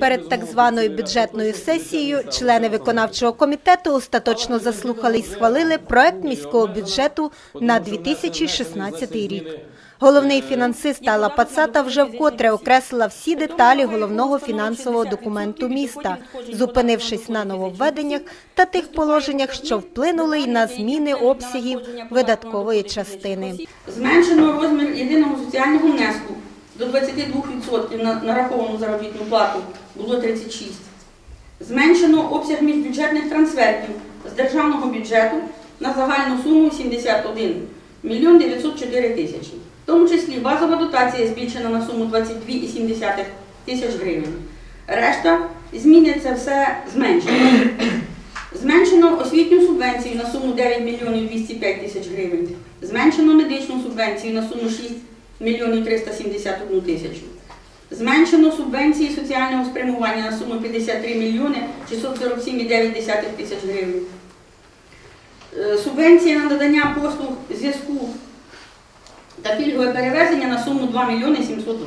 Перед так званою бюджетною сесією члени виконавчого комітету остаточно заслухали і схвалили проект міського бюджету на 2016 рік. Головний фінансист Алла Пацата вже вкотре окреслила всі деталі головного фінансового документу міста, зупинившись на нововведеннях та тих положеннях, що вплинули й на зміни обсягів видаткової частини. Зменшено розмір єдиного соціального внеску до 22% на нараховану заробітну плату було 36. Зменшено обсяг міжбюджетних трансфертів з державного бюджету на загальну суму 71 мільйон 904 тисячі. В тому числі базова дотація збільшена на суму 22,7 тисяч гривень. Решта зміни це все зменшено. Зменшено освітню субвенцію на суму 9 мільйонів 205 тисяч гривень. Зменшено медичну субвенцію на суму 6 мільйонів 371 тисячу. Зменшено субвенції соціального спрямування на суму 53 мільйони 647,9 тисяч гривень. Субвенції Субвенція на надання послуг зв'язку та пільгове перевезення на суму 2 мільйони 702.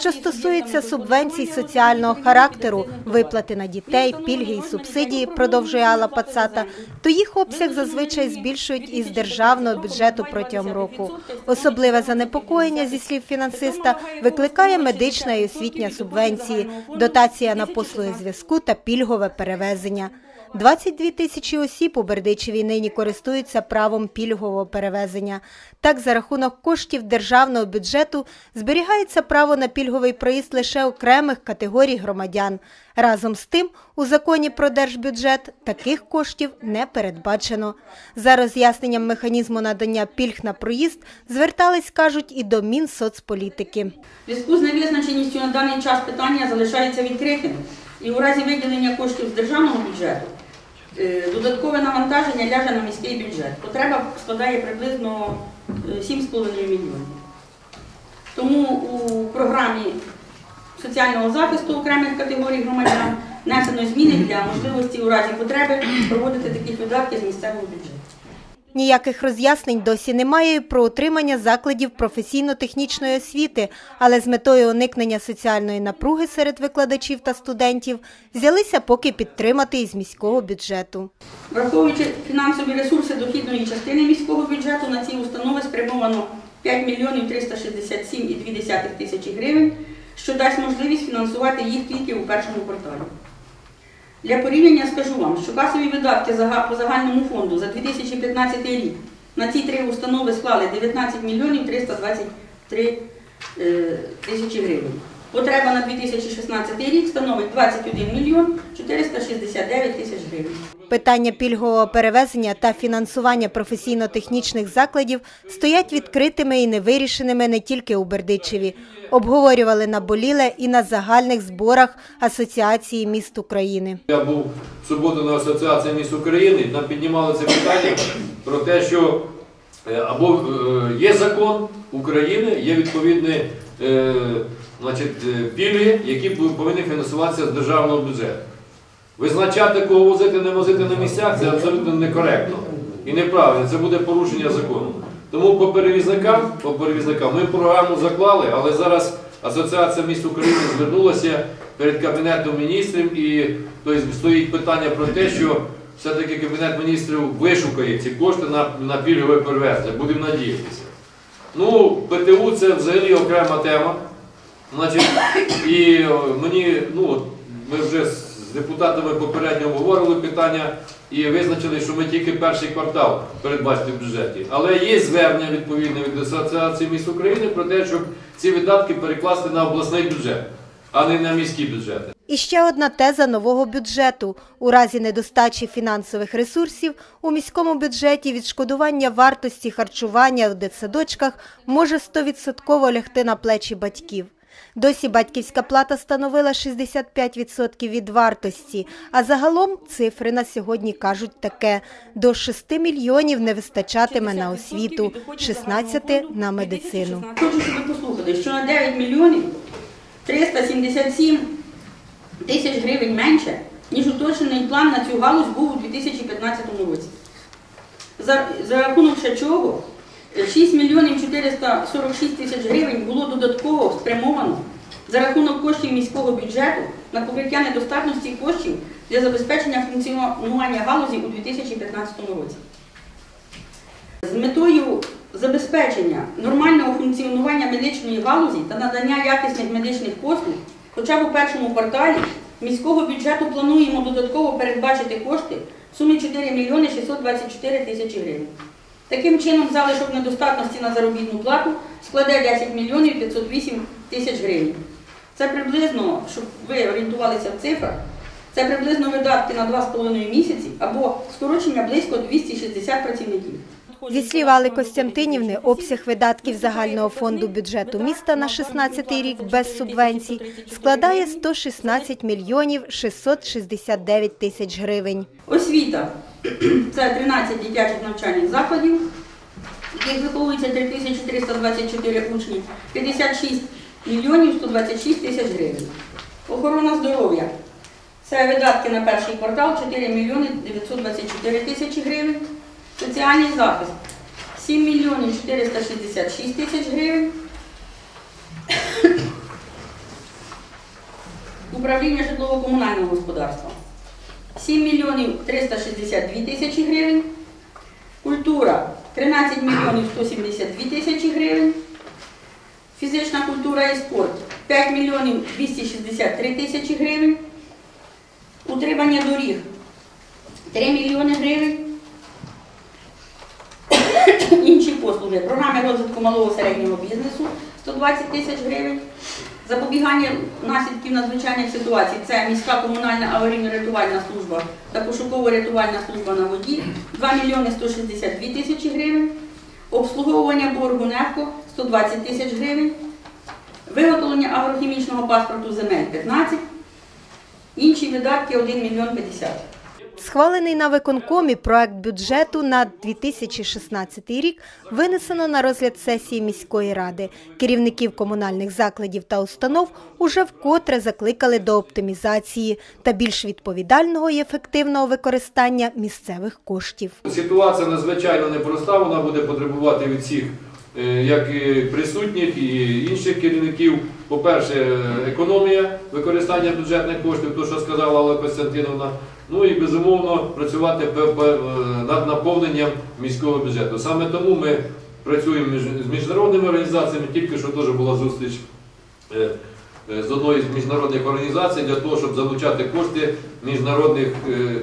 Що стосується субвенцій соціального характеру, виплати на дітей, пільги і субсидії, продовжує Алла Пацата, то їх обсяг зазвичай збільшують із державного бюджету протягом року. Особливе занепокоєння, зі слів фінансиста, викликає медична і освітня субвенції, дотація на послуги зв'язку та пільгове перевезення. 22 тисячі осіб у Бердичеві нині користуються правом пільгового перевезення. Так, за рахунок коштів державного бюджету зберігається право на пільговий проїзд лише окремих категорій громадян. Разом з тим, у законі про держбюджет таких коштів не передбачено. За роз'ясненням механізму надання пільг на проїзд звертались, кажуть, і до Мінсоцполітики. Зв'язку з невизначеністю на даний час питання залишається відкритим. І у разі виділення коштів з державного бюджету додаткове навантаження ляже на міський бюджет. Потреба складає приблизно е, 7,5 мільйонів. Тому у програмі соціального захисту окремих категорій громадян внесено зміни для можливості у разі потреби проводити такі видатки з місцевого бюджету. Ніяких роз'яснень досі немає про утримання закладів професійно-технічної освіти, але з метою уникнення соціальної напруги серед викладачів та студентів взялися поки підтримати із міського бюджету. Враховуючи фінансові ресурси дохідної частини міського бюджету, на ці установи спрямовано 5 мільйонів 367,2 тисячі гривень, що дасть можливість фінансувати їх тільки у першому кварталі. Для порівняння скажу вам, що касові видатки по загальному фонду за 2015 рік на ці три установи склали 19 мільйонів 323 е, тисячі гривень. Потреба на 2016 рік становить 21 мільйон 469 тисяч гривень. Питання пільгового перевезення та фінансування професійно-технічних закладів стоять відкритими і невирішеними не тільки у Бердичеві. Обговорювали наболіле і на загальних зборах Асоціації міст України. Я був в суботу на Асоціації міст України, там піднімали це питання про те, що е, або е, є закон України, є відповідні е, значить, е, пільги, які повинні фінансуватися з державного бюджету. Визначати, кого возити, не возити на місцях, це абсолютно некоректно і неправильно. Це буде порушення закону. Тому по перевізникам, по перевізникам ми програму заклали, але зараз Асоціація міст України звернулася перед Кабінетом міністрів і тобто, стоїть питання про те, що все-таки Кабінет міністрів вишукає ці кошти на, на пільгове перевезення. Будемо надіятися. Ну, ПТУ це взагалі окрема тема. Значить, і е, мені, ну, ми вже з депутатами попередньо обговорили питання і визначили, що ми тільки перший квартал передбачити в бюджеті. Але є звернення відповідне від Асоціації міст України про те, щоб ці видатки перекласти на обласний бюджет, а не на міські бюджети. І ще одна теза нового бюджету. У разі недостачі фінансових ресурсів у міському бюджеті відшкодування вартості харчування у дитсадочках може 100% лягти на плечі батьків. Досі батьківська плата становила 65% від вартості, а загалом цифри на сьогодні кажуть таке – до 6 мільйонів не вистачатиме на освіту, 16 – на медицину. Хочу, щоб ви послухали, що на 9 мільйонів 377 тисяч гривень менше, ніж уточнений план на цю галузь був у 2015 році. За, за рахунок чого 6 мільйонів 446 тисяч гривень було додатково спрямовано за рахунок коштів міського бюджету на покриття недостатності коштів для забезпечення функціонування галузі у 2015 році. З метою забезпечення нормального функціонування медичної галузі та надання якісних медичних послуг, хоча б у першому кварталі міського бюджету плануємо додатково передбачити кошти в сумі 4 мільйони 624 тисячі гривень. Таким чином, залишок недостатності на заробітну плату складе 10 мільйонів 508 тисяч гривень. Це приблизно, щоб ви орієнтувалися в цифрах, це приблизно видатки на 2,5 місяці або скорочення близько 260 працівників. Зі слів Алли Костянтинівни, обсяг видатків загального фонду бюджету міста на 16 рік без субвенцій складає 116 мільйонів 669 тисяч гривень. Освіта це 13 дитячих навчальних закладів, яких виховується 3324 учні, 56 мільйонів 126 тисяч гривень. Охорона здоров'я це видатки на перший квартал 4 мільйони 924 тисячі гривень. Соціальний захист 7 мільйонів 466 тисяч гривень. Управління житлово-комунального господарства 7 мільйонів 362 тисячі гривень. Культура 13 мільйонів 172 тисячі гривень. Фізична культура і спорт 5 мільйонів 263 тисячі гривень. Утримання доріг 3 мільйони гривень. Послуги. Програми розвитку малого середнього бізнесу 120 тисяч гривень. Запобігання наслідків надзвичайних ситуацій це міська комунальна аварійно-рятувальна служба та пошуково-рятувальна служба на воді 2 мільйони 162 тисячі гривень. Обслуговування боргу НЕФКО 120 тисяч гривень. Виготовлення агрохімічного паспорту земель 15. Інші видатки 1 мільйон 50. Схвалений на виконкомі проект бюджету на 2016 рік винесено на розгляд сесії міської ради. Керівників комунальних закладів та установ уже вкотре закликали до оптимізації та більш відповідального і ефективного використання місцевих коштів. Ситуація надзвичайно непроста, вона буде потребувати від всіх, як і присутніх і інших керівників. По-перше, е, економія використання бюджетних коштів, то що сказала Алла Костянтиновна. Ну і безумовно працювати е, над наповненням міського бюджету. Саме тому ми працюємо з міжнародними організаціями, тільки що теж була зустріч. е, е, З одної з міжнародних організацій для того, щоб залучати кошти міжнародних е,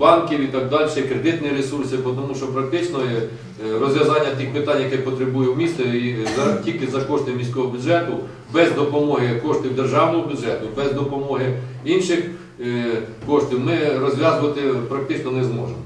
банків і так далі, кредитні ресурси, тому що практично е, е, розв'язання тих питань, яке потребує місто, і за, тільки за кошти міського бюджету, без допомоги коштів державного бюджету, без допомоги інших е, коштів, ми розв'язувати практично не зможемо.